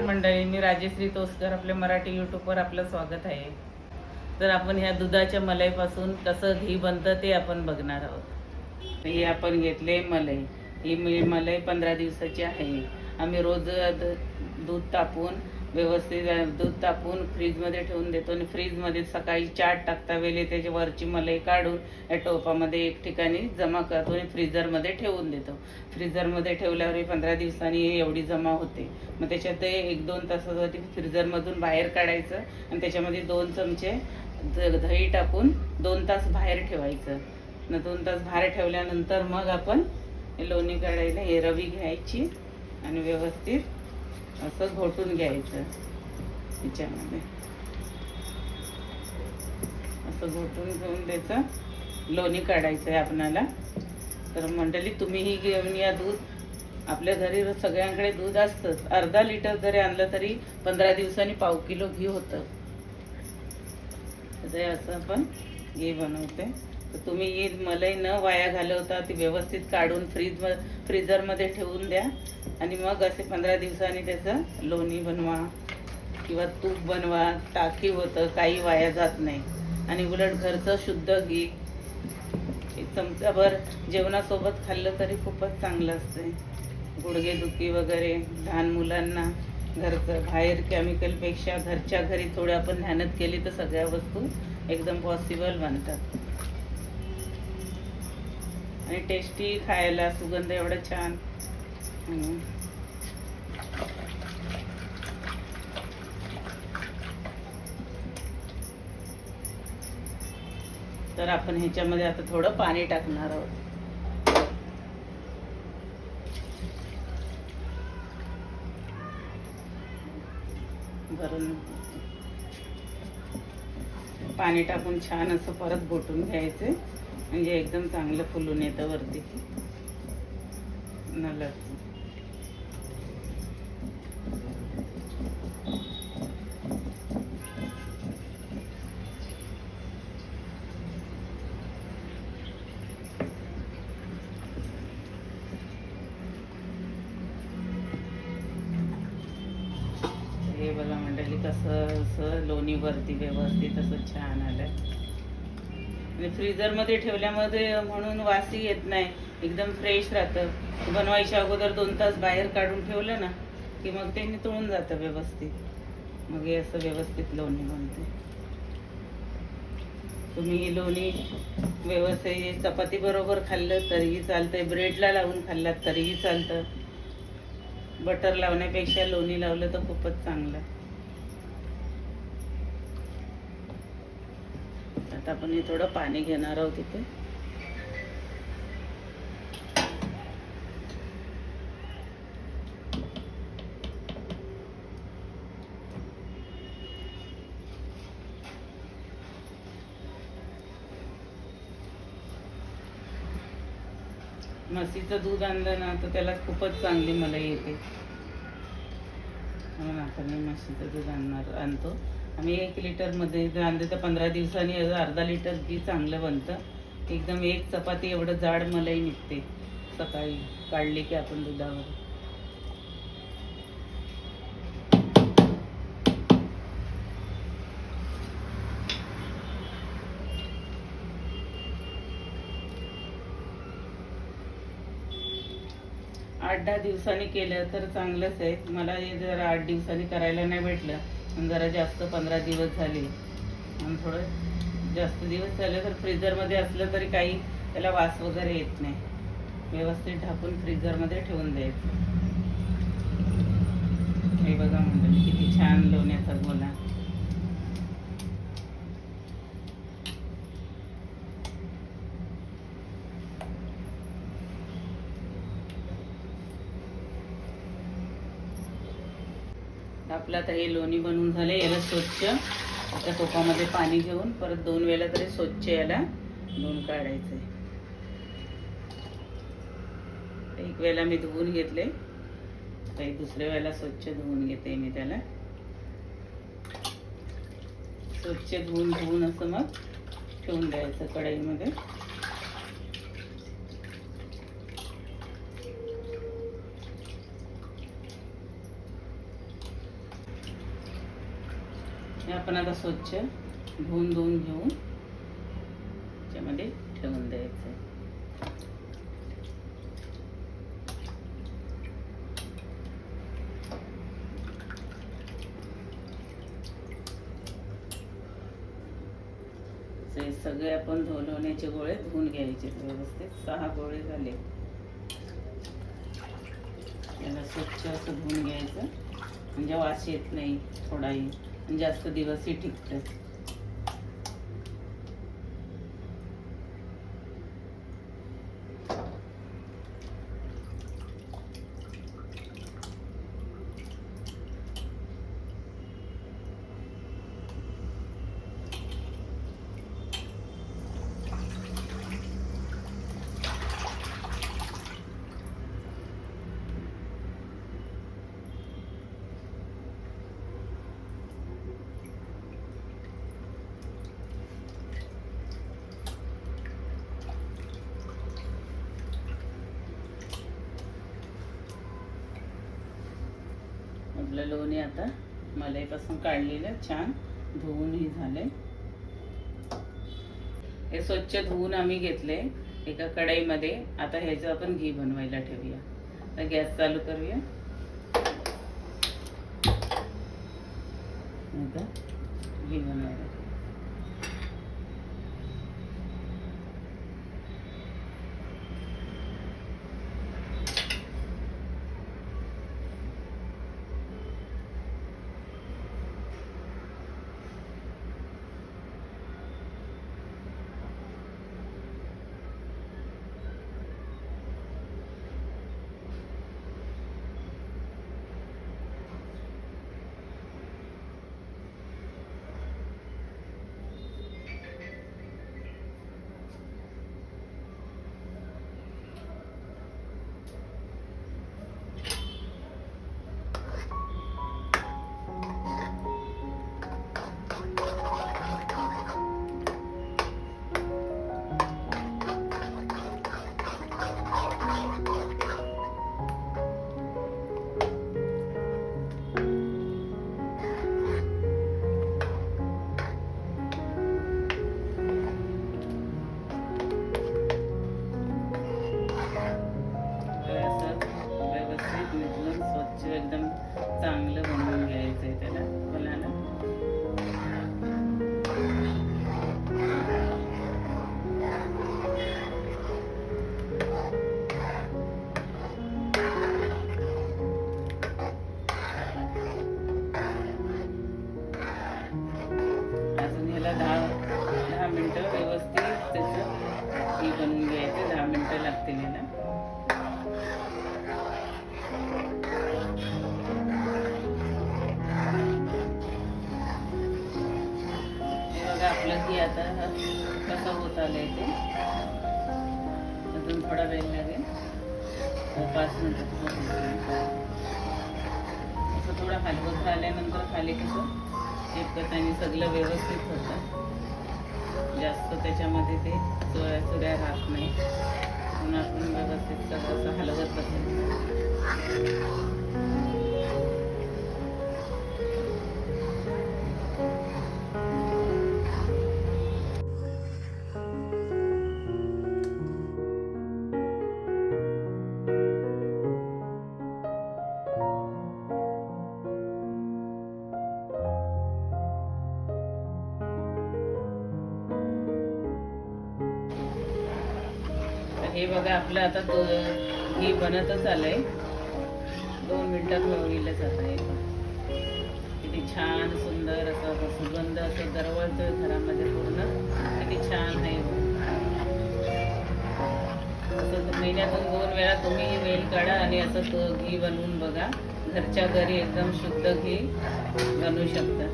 मंडळी मी राजेश्री तोसकर आपल्या मराठी यूट्यूबवर आपलं स्वागत आहे. तर आपण ह्या दुधाच्या मलईपासून कसं घी बनतं ते आपण बघणार आहोत. हे आपण घेतले मलई. ही मी मलई पंधरा दिवसाची आहे. आम्ही रोज दूध तापून व्यवस्थित दूध तापून फ्रीजमध्ये ठेवून देतो आणि फ्रीजमध्ये सकाळी चाट टाकता वेळी त्याची वरची मलई काढून या टोपामध्ये एक ठिकाणी जमा करतो आणि फ्रीजरमध्ये ठेवून देतो. फ्रीजरमध्ये ठेवल्यावर पंधरा दिवसांनी एवढी जमा होते. मग त्याच्यात ते एक दोन तासासाठी फ्रीजरमधून बाहेर काढायचं आणि त्याच्यामध्ये दोन चमचे द- दही टाकून दोन तास बाहेर ठेवायचं. न दोन तास बाहेर ठेवल्यानंतर मग आपण लोणी काढायला हे रवी घ्यायची आणि व्यवस्थित असं घोटून घ्यायचं तिच्यामध्ये. असं घोटून घेऊन त्याचं लोणी काढायचं आहे आपणाला. तर मंडळी तुम्हीही घेऊन या दूध. आपल्या घरी सगळ्यांकडे दूध असतंच. अर्धा लिटर जरी आणलं तरी पंधरा दिवसांनी पाव किलो घी होतं. ते असं आपण घी बनवते तर तुम्ही ही मलई न वाया घालवता ती व्यवस्थित काढून फ्रीज फ्रीजरमध्ये ठेवून द्या. आणि मग असे पंधरा दिवसांनी त्याचं लोणी बनवा किंवा तूप बनवा टाकी होतं काही वाया जात नाही. आणि उलट घरचं शुद्ध घी चमचाभर जेवणासोबत खाल्लं तरी खूपच चांगलं असते. गुडघेदुखी वगैरे लहान मुलांना घरचं बाहेर केमिकलपेक्षा घरच्या घरी थोडं आपण मेहनत केली तर सगळ्या वस्तू एकदम पॉसिबल बनतात. आणि टेस्टी खायला सुगंध एवढा छान. तर आपण ह्याच्यामध्ये आता थोडं पाणी टाकणार आहोत. भरून पाणी टाकून छान असं परत घोटून घ्यायचं. म्हणजे एकदम चांगलं फुलून येतं वरती. नलर हे बघा मंडळी कसं असं लोणी वरती व्यवस्थित असं छान आलं म्हणजे आणि फ्रीजरमध्ये ठेवल्यामध्ये म्हणून वासही येत नाही. एकदम फ्रेश राहतं. बनवायच्या अगोदर दोन तास बाहेर काढून ठेवलं ना की मग ते नितळून जातं व्यवस्थित. मग हे असं व्यवस्थित लोणी बनते. तुम्ही ही लोणी व्यवस्थित चपाती बरोबर खाल्लं तरीही चालतंय. ब्रेडला लावून खाल्लात तरीही चालतं. बटर लावण्यापेक्षा लोणी लावलं तर खूपच चांगलं. आता आपण हे थोडं पाणी घेणार आहोत इथे. म्हशीचं दूध आणलं ना तर त्याला खूपच चांगली मला येते. म्हणून आपण मी म्हशीचं दूध आणणार आणतो. आम्ही एक लिटरमध्ये जर आणलं तर पंधरा दिवसांनी असं अर्धा लिटर घी चांगलं बनतं. एकदम एक चपाती एवढं जाड मलाई निघते. सकाळी काढली की आपण दुधावर. आठ दहा दिवसांनी केलं तर चांगलंच आहे. मला हे जर आठ दिवसांनी करायला नाही भेटलं जरा जास्त पंधरा दिवस झाले. आणि थोडं जास्त दिवस झाले तर फ्रीजरमध्ये असलं तरी काही त्याला वास वगैरे येत नाही. व्यवस्थित ढाकून फ्रीजरमध्ये ठेवून द्यायचं. हे बघा म्हणलं किती छान लोण्याचा गोला. आपलं आता हे लोणी बनवून झाले याला स्वच्छ. त्या टोपामध्ये पाणी घेऊन परत दोन वेळा तरी स्वच्छ याला धुवून काढायचं आहे एक वेळेला मी धुवून घेतले काही दुसऱ्या वेळेला स्वच्छ धुवून घेते मी त्याला. स्वच्छ धुवून धुवून असं मग ठेवून द्यायचं कढईमध्ये. आपण आता स्वच्छ धुवून धुवून घेऊन त्याच्यामध्ये ठेवून द्यायचं ते सगळे आपण धुलवण्याचे गोळे धुवून घ्यायचे व्यवस्थित सहा गोळे झाले. त्याला स्वच्छ असं धुवून घ्यायचं. म्हणजे वास येत नाही थोडाही. जास्त दिवसही टिकतं आपलं लोणी आता. मलाईपासून काढलेलं छान. धुवूनही झाले हे स्वच्छ धुवून आम्ही घेतले एका कढईमध्ये. आता ह्याचं आपण घी बनवायला ठेवूया. आता गॅस चालू करूया. घी बनवायला कसं होत. ते अजून थोडा वेळ लागेल. पाच मिनटं असं थोडं हलवत राहिल्यानंतर खाली कसं चिपकत आणि सगळं व्यवस्थित होतं. जास्त त्याच्यामध्ये ते चुऱ्या चुऱ्या राहत नाही. म्हणून आपण व्यवस्थित सगळं असं हलवत बसायचं हे बघा आपलं आता तो घी बनतच आलंय. दोन मिनिटात होईलच जात आहे किती छान सुंदर असं सुगंध असं दरवळतोय घरामध्ये पूर्ण. किती छान आहे असं महिन्यातून दोन वेळा तुम्ही वेल काढा आणि असं तो घी बनवून बघा. घरच्या घरी एकदम शुद्ध घी बनवू शकता.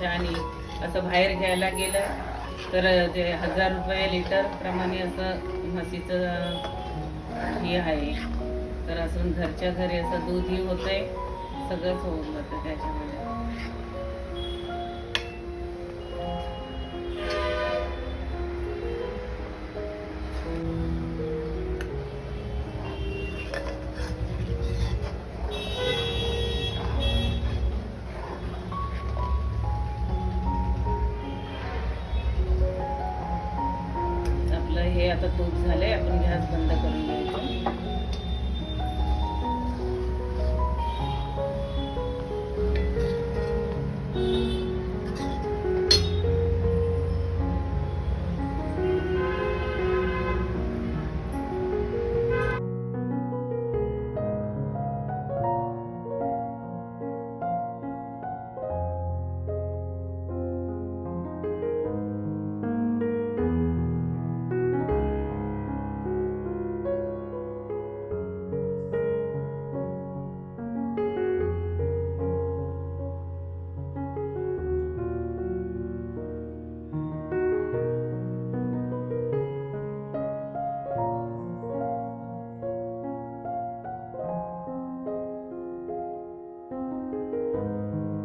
छान आहे. असं बाहेर घ्यायला गेलं तर ते हजार रुपये लिटर प्रमाणे असं म्हशीचं हे आहे. तर असून घरच्या घरी असं दूधही होतंय. सगळंच होऊन जातं त्याच्यामध्ये.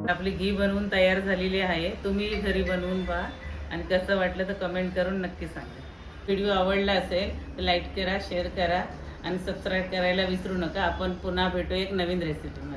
आपली घी बनवून तयार झालेली आहे. तुम्ही घरी बनवून पहा. आणि कसं वाटलं तर कमेंट करून नक्की सांगा. व्हिडिओ आवडला असेल तर लाईक करा शेअर करा आणि सबस्क्राईब करायला विसरू नका. आपण पुन्हा भेटू एक नवीन रेसिपीमध्ये